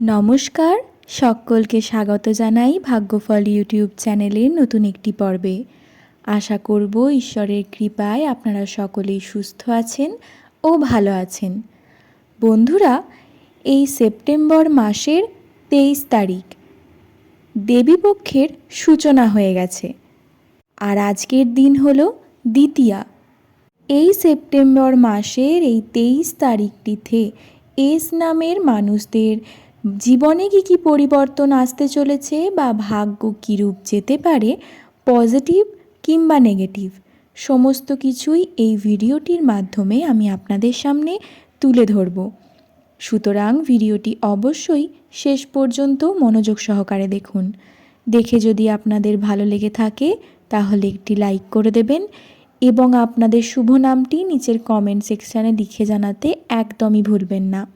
নমস্কার, সকলকে স্বাগত জানাই ভাগ্যফল ইউটিউব চ্যানেলের নতুন একটি পর্বে। আশা করব ঈশ্বরের কৃপায় আপনারা সকলেই সুস্থ আছেন ও ভালো আছেন। বন্ধুরা, এই সেপ্টেম্বর মাসের তেইশ তারিখ, দেবীপক্ষের সূচনা হয়ে গেছে। আর আজকের দিন হলো দ্বিতীয়া। এই সেপ্টেম্বর মাসের এই তেইশ তারিখটিতে এস নামের মানুষদের জীবনে কী কী পরিবর্তন আসতে চলেছে বা ভাগ্য কীরূপ যেতে পারে, পজিটিভ কিংবা নেগেটিভ, সমস্ত কিছুই এই ভিডিওটির মাধ্যমে আমি আপনাদের সামনে তুলে ধরব। সুতরাং ভিডিওটি অবশ্যই শেষ পর্যন্ত মনোযোগ সহকারে দেখুন। দেখে যদি আপনাদের ভালো লেগে থাকে, তাহলে একটি লাইক করে দেবেন এবং আপনাদের শুভ নামটি নিচের কমেন্ট সেকশানে লিখে জানাতে একদমই ভুলবেন না।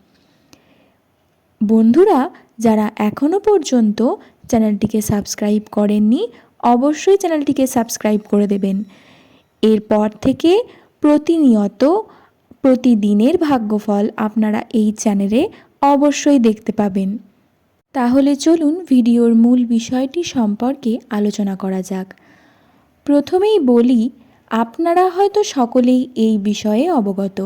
বন্ধুরা, যারা এখনও পর্যন্ত চ্যানেলটিকে সাবস্ক্রাইব করেননি, অবশ্যই চ্যানেলটিকে সাবস্ক্রাইব করে দেবেন। এরপর থেকে প্রতিনিয়ত প্রতিদিনের ভাগ্যফল আপনারা এই চ্যানেলে অবশ্যই দেখতে পাবেন। তাহলে চলুন ভিডিওর মূল বিষয়টি সম্পর্কে আলোচনা করা যাক। প্রথমেই বলি, আপনারা হয়তো সকলেই এই বিষয়ে অবগত।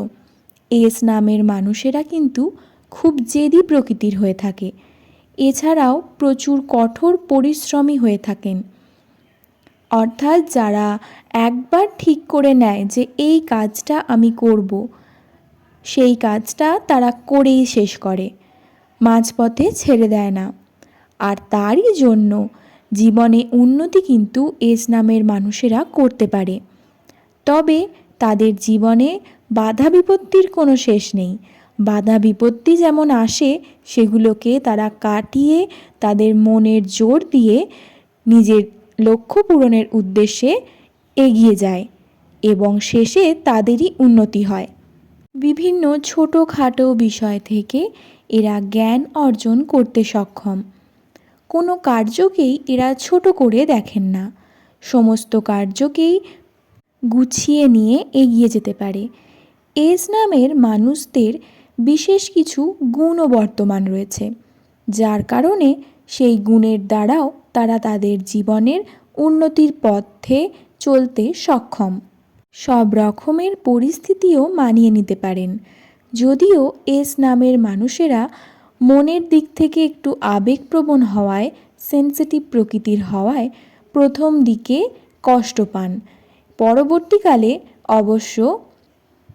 এস নামের মানুষেরা কিন্তু খুব জেদি প্রকৃতির হয়ে থাকে। এছাড়াও প্রচুর কঠোর পরিশ্রমী হয়ে থাকেন। অর্থাৎ যারা একবার ঠিক করে নেয় যে এই কাজটা আমি করব, সেই কাজটা তারা করেই শেষ করে, মাঝপথে ছেড়ে দেয় না। আর তারই জন্য জীবনে উন্নতি কিন্তু এস নামের মানুষেরা করতে পারে। তবে তাদের জীবনে বাধা বিপত্তির কোনো শেষ নেই। বাধা বিপত্তি যেমন আসে, সেগুলোকে তারা কাটিয়ে তাদের মনের জোর দিয়ে নিজের লক্ষ্য পূরণের উদ্দেশ্যে এগিয়ে যায় এবং শেষে তাদেরই উন্নতি হয়। বিভিন্ন ছোটোখাটো বিষয় থেকে এরা জ্ঞান অর্জন করতে সক্ষম। কোনো কার্যকেই এরা ছোট করে দেখেন না। সমস্ত কার্যকেই গুছিয়ে নিয়ে এগিয়ে যেতে পারে। এস নামের মানুষদের বিশেষ কিছু গুণও বর্তমান রয়েছে, যার কারণে সেই গুণের দ্বারাও তারা তাদের জীবনের উন্নতির পথে চলতে সক্ষম। সব রকমের পরিস্থিতিও মানিয়ে নিতে পারেন। যদিও এস নামের মানুষেরা মনের দিক থেকে একটু আবেগপ্রবণ হওয়ায়, সেন্সিটিভ প্রকৃতির হওয়ায় প্রথম দিকে কষ্ট পান। পরবর্তীকালে অবশ্য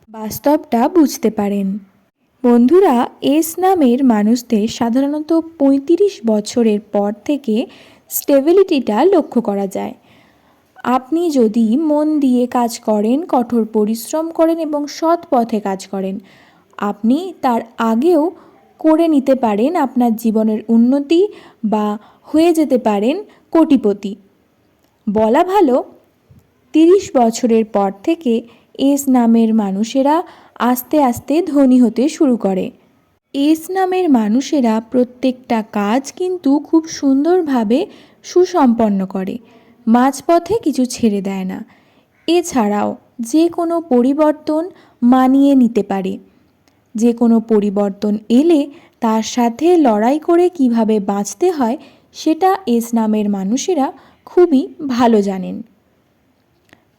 বাস্তবটা বুঝতে পারেন। বন্ধুরা, এস নামের মানুষদের সাধারণত পঁয়ত্রিশ বছরের পর থেকে স্টেবিলিটিটা লক্ষ্য করা যায়। আপনি যদি মন দিয়ে কাজ করেন, কঠোর পরিশ্রম করেন এবং সৎ পথে কাজ করেন, আপনি তার আগেও করে নিতে পারেন আপনার জীবনের উন্নতি বা হয়ে যেতে পারেন কোটিপতি। বলা ভালো, তিরিশ বছরের পর থেকে এস নামের মানুষেরা আস্তে আস্তে ধনী হতে শুরু করে। এস নামের মানুষেরা প্রত্যেকটা কাজ কিন্তু খুব সুন্দরভাবে সুসম্পন্ন করে, মাঝপথে কিছু ছেড়ে দেয় না। এছাড়াও যে কোনো পরিবর্তন মানিয়ে নিতে পারে। যে কোনো পরিবর্তন এলে তার সাথে লড়াই করে কীভাবে বাঁচতে হয় সেটা এস নামের মানুষেরা খুবই ভালো জানেন।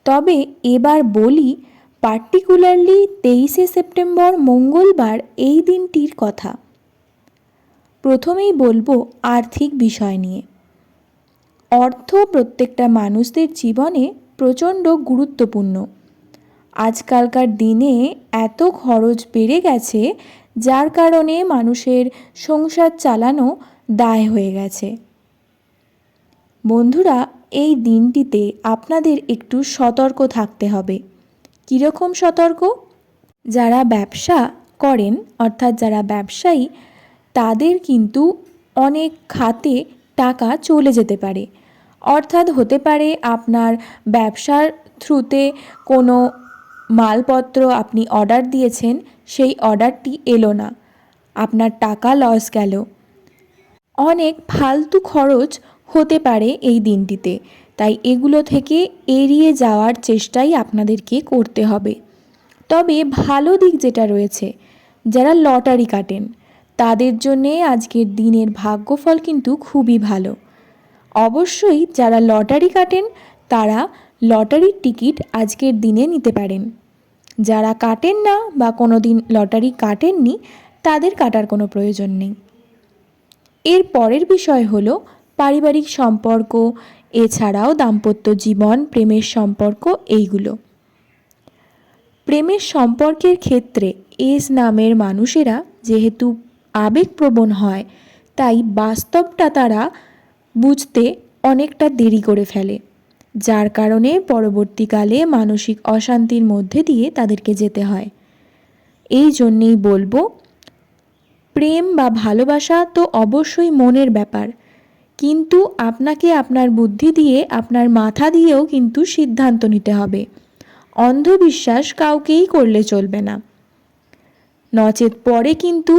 তবে এবার বলি পার্টিকুলারলি তেইশে সেপ্টেম্বর মঙ্গলবার এই দিনটির কথা। প্রথমেই বলব আর্থিক বিষয় নিয়ে। অর্থ প্রত্যেকটা মানুষদের জীবনে প্রচণ্ড গুরুত্বপূর্ণ। আজকালকার দিনে এত খরচ বেড়ে গেছে, যার কারণে মানুষের সংসার চালানো দায় হয়ে গেছে। বন্ধুরা, এই দিনটিতে আপনাদের একটু সতর্ক থাকতে হবে। কীরকম সতর্ক? যারা ব্যবসা করেন, অর্থাৎ যারা ব্যবসায়ী, তাদের কিন্তু অনেক খাতে টাকা চলে যেতে পারে। অর্থাৎ হতে পারে আপনার ব্যবসার থ্রুতে কোনো মালপত্র আপনি অর্ডার দিয়েছেন, সেই অর্ডারটি এলো না। আপনার টাকা লস গেল। অনেক ফালতু খরচ হতে পারে এই দিনটিতে। তাই এগুলো থেকে এড়িয়ে যাওয়ার চেষ্টাই আপনাদেরকে করতে হবে। তবে ভালো দিক যেটা রয়েছে, যারা লটারি কাটেন, তাদের জন্যে আজকের দিনের ভাগ্যফল কিন্তু খুবই ভালো। অবশ্যই যারা লটারি কাটেন, তারা লটারির টিকিট আজকের দিনে নিতে পারেন। যারা কাটেন না বা কোনো দিন লটারি কাটেননি, তাদের কাটার কোনো প্রয়োজন নেই। এর পরের বিষয় হলো পারিবারিক সম্পর্ক এছাড়াও দাম্পত্য জীবন, প্রেমের সম্পর্ক এইগুলো। প্রেমের সম্পর্কের ক্ষেত্রে এস নামের মানুষেরা যেহেতু আবেগপ্রবণ হয়, তাই বাস্তবটা তারা বুঝতে অনেকটা দেরি করে ফেলে, যার কারণে পরবর্তীকালে মানসিক অশান্তির মধ্যে দিয়ে তাদেরকে যেতে হয়। এই জন্যেই বলব, প্রেম বা ভালোবাসা তো অবশ্যই মনের ব্যাপার কিন্তু আপনাকে আপনার বুদ্ধি দিয়ে, আপনার মাথা দিয়েও কিন্তু সিদ্ধান্ত নিতে হবে। অন্ধবিশ্বাস কাউকেই করলে চলবে না। নচেত পরে কিন্তু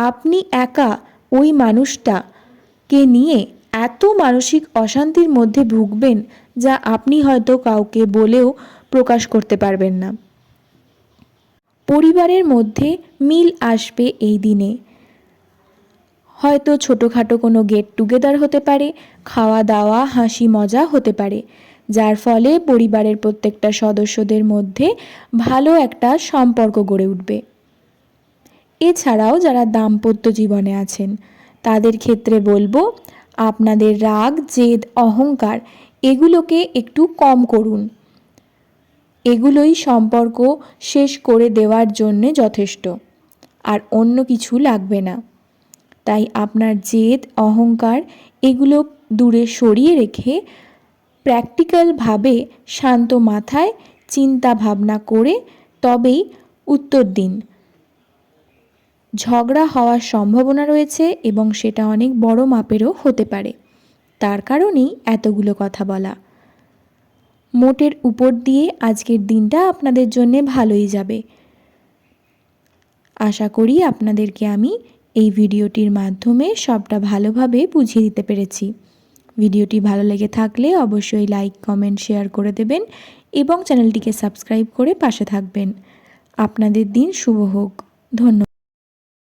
আপনি একা ওই মানুষটাকে নিয়ে এত মানসিক অশান্তির মধ্যে ভুগবেন যা আপনি হয়তো কাউকে বলেও প্রকাশ করতে পারবেন না। পরিবারের মধ্যে মিল আসবে এই দিনে। হয়তো ছোটোখাটো কোনো গেট টুগেদার হতে পারে খাওয়া দাওয়া হাসি মজা হতে পারে, যার ফলে পরিবারের প্রত্যেকটা সদস্যদের মধ্যে ভালো একটা সম্পর্ক গড়ে উঠবে। এছাড়াও যারা দাম্পত্য জীবনে আছেন, তাদের ক্ষেত্রে বলব, আপনাদের রাগ, জেদ, অহংকার, এগুলোকে একটু কম করুন। এগুলোই সম্পর্ক শেষ করে দেওয়ার জন্যে যথেষ্ট, আর অন্য কিছু লাগবে না। তাই আপনার জেদ, অহংকার এগুলো দূরে সরিয়ে রেখে প্র্যাকটিক্যালভাবে শান্ত মাথায় চিন্তা ভাবনা করে তবেই উত্তর দিন। ঝগড়া হওয়ার সম্ভাবনা রয়েছে এবং সেটা অনেক বড় মাপেরও হতে পারে। তার কারণেই এতগুলো কথা বলা। মোটের উপর দিয়ে আজকের দিনটা আপনাদের জন্যে ভালোই যাবে। আশা করি আপনাদেরকে আমি এই ভিডিওটির মাধ্যমে সবটা ভালোভাবে বুঝিয়ে দিতে পেরেছি। ভিডিওটি ভালো লেগে থাকলে অবশ্যই লাইক, কমেন্ট, শেয়ার করে দেবেন এবং চ্যানেলটিকে সাবস্ক্রাইব করে পাশে থাকবেন। আপনাদের দিন শুভ হোক। ধন্যবাদ।